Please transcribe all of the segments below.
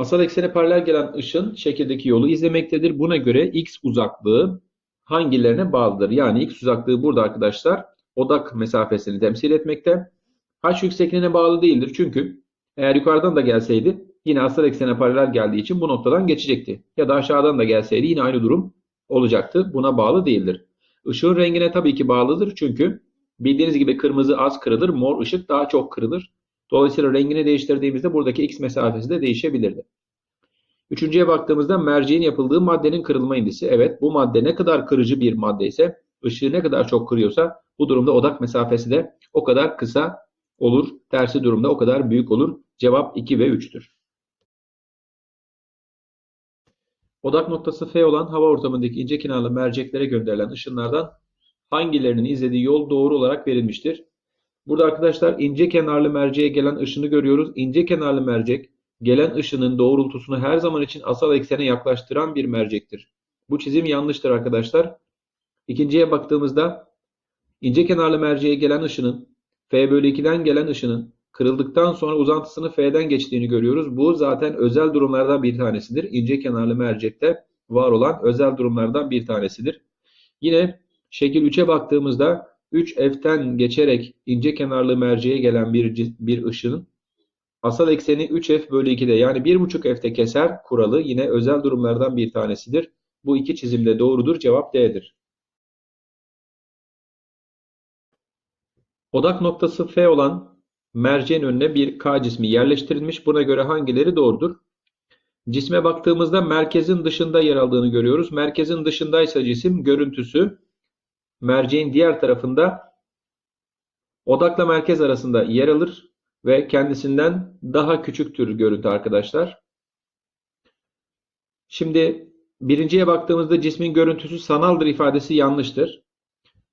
Asal eksene paralel gelen ışın şekildeki yolu izlemektedir. Buna göre x uzaklığı hangilerine bağlıdır? Yani x uzaklığı burada arkadaşlar odak mesafesini temsil etmekte. H yüksekliğine bağlı değildir. Çünkü eğer yukarıdan da gelseydi yine asal eksene paralel geldiği için bu noktadan geçecekti. Ya da aşağıdan da gelseydi yine aynı durum olacaktı. Buna bağlı değildir. Işığın rengine tabii ki bağlıdır. Çünkü bildiğiniz gibi kırmızı az kırılır, mor ışık daha çok kırılır. Dolayısıyla rengini değiştirdiğimizde buradaki x mesafesi de değişebilirdi. Üçüncüye baktığımızda merceğin yapıldığı maddenin kırılma indisi. Evet bu madde ne kadar kırıcı bir madde ise ışığı ne kadar çok kırıyorsa bu durumda odak mesafesi de o kadar kısa olur. Tersi durumda o kadar büyük olur. Cevap 2 ve 3'tür. Odak noktası F olan hava ortamındaki ince kenarlı merceklere gönderilen ışınlardan hangilerinin izlediği yol doğru olarak verilmiştir? Burada arkadaşlar ince kenarlı merceğe gelen ışını görüyoruz. İnce kenarlı mercek gelen ışının doğrultusunu her zaman için asal eksene yaklaştıran bir mercektir. Bu çizim yanlıştır arkadaşlar. İkinciye baktığımızda ince kenarlı merceğe gelen ışının F bölü 2'den gelen ışının kırıldıktan sonra uzantısını F'den geçtiğini görüyoruz. Bu zaten özel durumlardan bir tanesidir. İnce kenarlı mercekte var olan özel durumlardan bir tanesidir. Yine şekil 3'e baktığımızda 3F'ten geçerek ince kenarlı merceğe gelen bir, bir ışının asal ekseni 3F bölü 2'de yani 1,5F'te keser kuralı yine özel durumlardan bir tanesidir. Bu iki çizimde doğrudur. Cevap D'dir. Odak noktası F olan merceğin önüne bir K cismi yerleştirilmiş. Buna göre hangileri doğrudur? Cisme baktığımızda merkezin dışında yer aldığını görüyoruz. Merkezin dışındaysa cisim görüntüsü merceğin diğer tarafında odakla merkez arasında yer alır ve kendisinden daha küçüktür görüntü arkadaşlar. Şimdi birinciye baktığımızda cismin görüntüsü sanaldır ifadesi yanlıştır.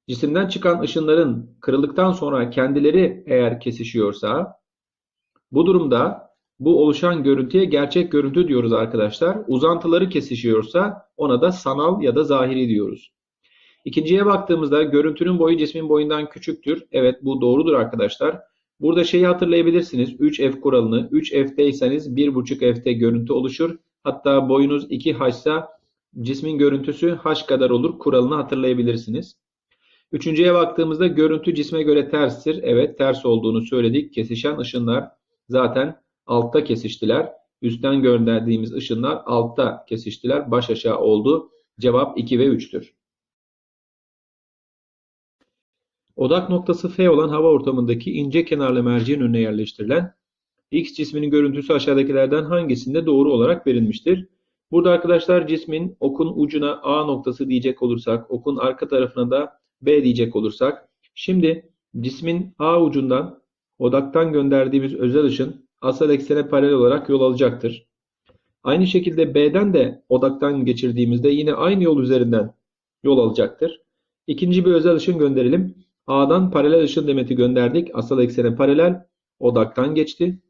Cisimden çıkan ışınların kırıldıktan sonra kendileri eğer kesişiyorsa bu durumda bu oluşan görüntüye gerçek görüntü diyoruz arkadaşlar. Uzantıları kesişiyorsa ona da sanal ya da zahiri diyoruz. İkinciye baktığımızda görüntünün boyu cismin boyundan küçüktür. Evet bu doğrudur arkadaşlar. Burada şeyi hatırlayabilirsiniz. 3F kuralını. 3F'teyseniz 1.5F'te görüntü oluşur. Hatta boyunuz 2H ise cismin görüntüsü H kadar olur. Kuralını hatırlayabilirsiniz. Üçüncüye baktığımızda görüntü cisme göre terstir. Evet ters olduğunu söyledik. Kesişen ışınlar zaten altta kesiştiler. Üstten gönderdiğimiz ışınlar altta kesiştiler. Baş aşağı oldu. Cevap 2 ve 3'tür. Odak noktası F olan hava ortamındaki ince kenarlı merceğin önüne yerleştirilen X cisminin görüntüsü aşağıdakilerden hangisinde doğru olarak verilmiştir? Burada arkadaşlar cismin okun ucuna A noktası diyecek olursak, okun arka tarafına da B diyecek olursak, şimdi cismin A ucundan odaktan gönderdiğimiz özel ışın asal eksene paralel olarak yol alacaktır. Aynı şekilde B'den de odaktan geçirdiğimizde yine aynı yol üzerinden yol alacaktır. İkinci bir özel ışın gönderelim. A'dan paralel ışın demeti gönderdik. Asal eksene paralel. Odaktan geçti.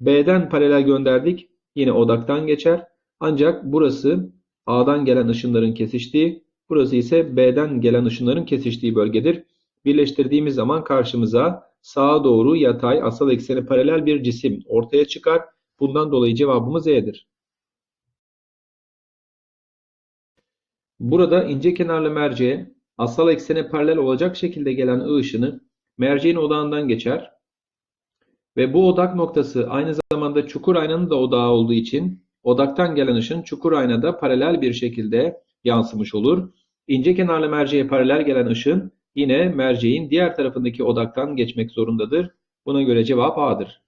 B'den paralel gönderdik. Yine odaktan geçer. Ancak burası A'dan gelen ışınların kesiştiği, burası ise B'den gelen ışınların kesiştiği bölgedir. Birleştirdiğimiz zaman karşımıza sağa doğru yatay asal ekseni paralel bir cisim ortaya çıkar. Bundan dolayı cevabımız E'dir. Burada ince kenarlı merceğe asal eksene paralel olacak şekilde gelen I ışını merceğin odağından geçer. Ve bu odak noktası aynı zamanda çukur aynanın da odağı olduğu için odaktan gelen ışın çukur aynada paralel bir şekilde yansımış olur. İnce kenarlı merceğe paralel gelen ışın yine merceğin diğer tarafındaki odaktan geçmek zorundadır. Buna göre cevap A'dır.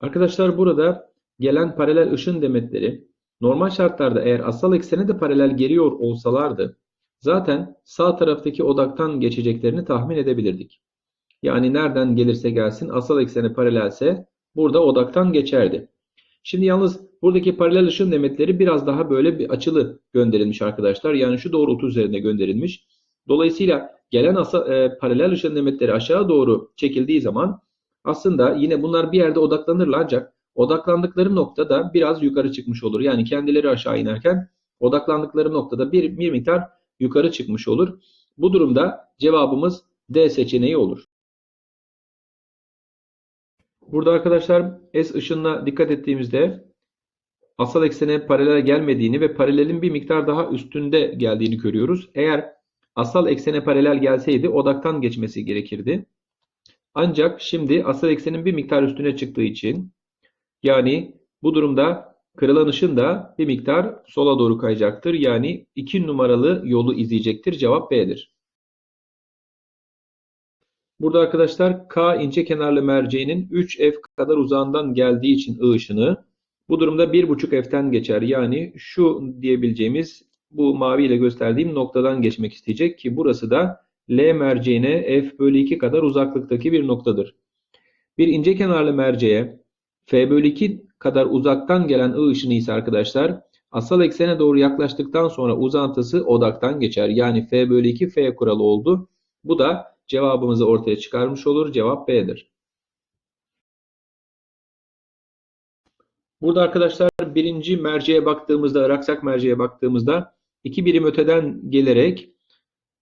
Arkadaşlar burada gelen paralel ışın demetleri normal şartlarda eğer asal eksene de paralel geliyor olsalardı zaten sağ taraftaki odaktan geçeceklerini tahmin edebilirdik. Yani nereden gelirse gelsin asal eksene paralelse burada odaktan geçerdi. Şimdi yalnız buradaki paralel ışın demetleri biraz daha böyle bir açılı gönderilmiş arkadaşlar. Yani şu doğrultu üzerinde gönderilmiş. Dolayısıyla gelen asa, e, paralel ışın demetleri aşağı doğru çekildiği zaman aslında yine bunlar bir yerde odaklanırlar ancak odaklandıkları noktada biraz yukarı çıkmış olur. Yani kendileri aşağı inerken odaklandıkları noktada bir, bir miktar yukarı çıkmış olur. Bu durumda cevabımız D seçeneği olur. Burada arkadaşlar S ışınına dikkat ettiğimizde asal eksene paralel gelmediğini ve paralelin bir miktar daha üstünde geldiğini görüyoruz. Eğer asal eksene paralel gelseydi odaktan geçmesi gerekirdi. Ancak şimdi asal eksenin bir miktar üstüne çıktığı için yani bu durumda kırılan ışın da bir miktar sola doğru kayacaktır. Yani 2 numaralı yolu izleyecektir. Cevap B'dir. Burada arkadaşlar K ince kenarlı merceğinin 3F kadar uzağından geldiği için I ışını bu durumda 1,5 F'ten geçer. Yani şu diyebileceğimiz bu mavi ile gösterdiğim noktadan geçmek isteyecek ki burası da L merceğine F bölü 2 kadar uzaklıktaki bir noktadır. Bir ince kenarlı merceğe F bölü 2 kadar uzaktan gelen I ışını ise arkadaşlar asal eksene doğru yaklaştıktan sonra uzantısı odaktan geçer. Yani F bölü 2 F kuralı oldu. Bu da cevabımızı ortaya çıkarmış olur. Cevap B'dir. Burada arkadaşlar birinci merceğe baktığımızda, Iraksak merceğe baktığımızda iki birim öteden gelerek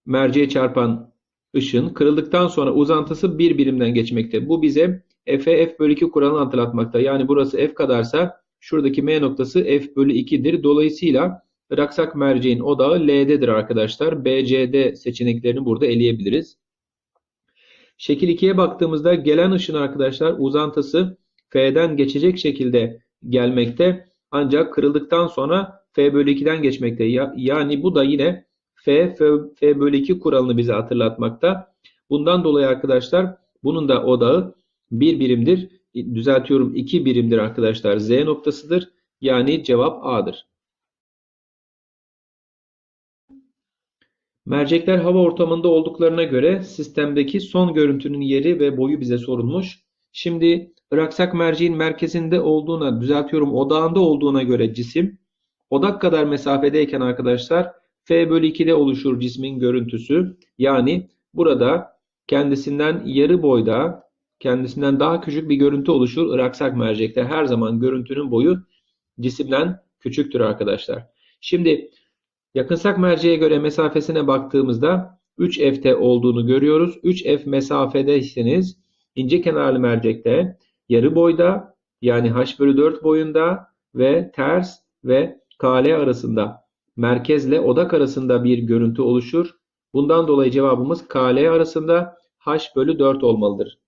merceğe çarpan ışın kırıldıktan sonra uzantısı bir birimden geçmekte. Bu bize F'e F bölü 2 kuralını hatırlatmakta. Yani burası F kadarsa şuradaki M noktası F bölü 2'dir. Dolayısıyla Iraksak merceğin odağı L'dedir arkadaşlar. B, C, D seçeneklerini burada eleyebiliriz. Şekil 2'ye baktığımızda gelen ışın arkadaşlar uzantısı F'den geçecek şekilde gelmekte. Ancak kırıldıktan sonra F bölü 2'den geçmekte. Yani bu da yine F, F, F bölü 2 kuralını bize hatırlatmakta. Bundan dolayı arkadaşlar bunun da odağı bir birimdir. Düzeltiyorum 2 birimdir arkadaşlar. Z noktasıdır. Yani cevap A'dır. Mercekler hava ortamında olduklarına göre sistemdeki son görüntünün yeri ve boyu bize sorulmuş. Şimdi Iraksak merceğin merkezinde olduğuna, düzeltiyorum odağında olduğuna göre cisim odak kadar mesafedeyken arkadaşlar F bölü 2'de oluşur cismin görüntüsü. Yani burada kendisinden yarı boyda, kendisinden daha küçük bir görüntü oluşur. Iraksak mercekte her zaman görüntünün boyu cisimden küçüktür arkadaşlar. Şimdi yakınsak merceğe göre mesafesine baktığımızda 3F'te olduğunu görüyoruz. 3F mesafedeyseniz ince kenarlı mercekte yarı boyda yani h bölü 4 boyunda ve ters ve KL arasında merkezle odak arasında bir görüntü oluşur. Bundan dolayı cevabımız KL arasında h bölü 4 olmalıdır.